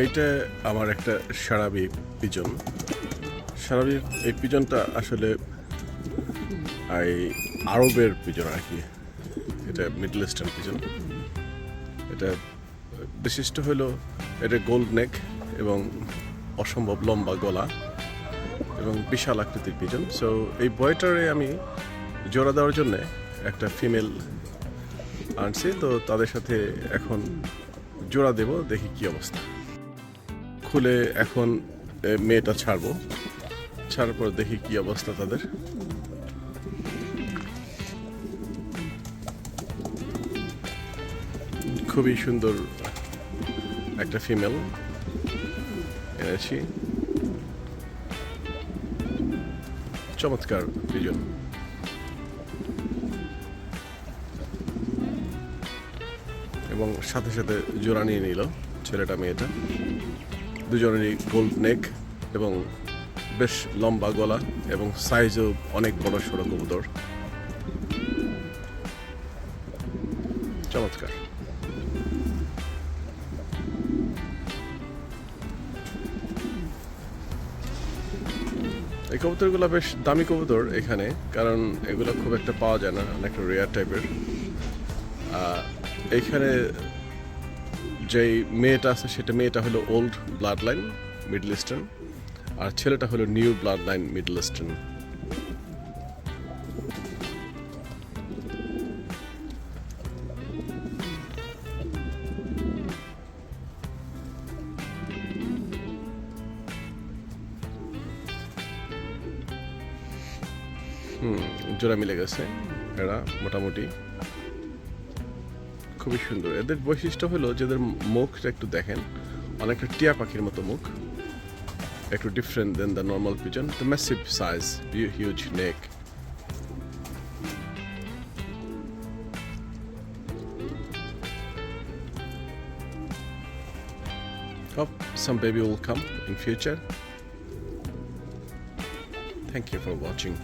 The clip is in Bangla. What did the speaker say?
এইটা আমার একটা সারাবি পিজন। সারাবি এই পিজনটা আসলে এই আরবের পিজন আর কি। এটা মিডল ইস্টার্ন পিজন। এটা বিশিষ্ট হলো এটা গোল্ড নেক এবং অসম্ভব লম্বা গলা এবং বিশাল আকৃতির পিজন। সো এই বয়টারে আমি জোড়া দেওয়ার জন্যে একটা ফিমেল আনছি। তো তাদের সাথে এখন জোড়া দেব, দেখি কি অবস্থা। খুলে এখন মেয়েটা ছাড়বো। ছাড়ার পর দেখি কি অবস্থা তাদের। খুবই সুন্দর একটা ফিমেল এনেছি। চমৎকার পিজন এবং সাথে সাথে জোড়া নিয়ে নিল ছেলেটা, মেয়েটা। দুজনেরই গোল্ড নেক এবং বেশ লম্বা গলা এবং সাইজও অনেক বড় সড়ো কবুতর। চমৎকার। এই কবুতরগুলো বেশ দামি কবুতর এখানে, কারণ এগুলো খুব একটা পাওয়া যায় না, অনেকটা রেয়ার টাইপের এইখানে যেই মেয়েটা আছে, সেটা মেয়েটা হলো old blood line middle eastern আর ছেলেটা হলো new blood line middle eastern hmm, জোড়া মিলে গেছে এরা মোটামুটি। খুবই সুন্দর এদের বৈশিষ্ট্য হলো যে এদের মুখটা একটু দেখেন, অনেকটা টিয়া পাখির মতো মুখ, একটু different then the normal pigeon the massive size huge neck Hope some baby will come in future. Thank you for watching.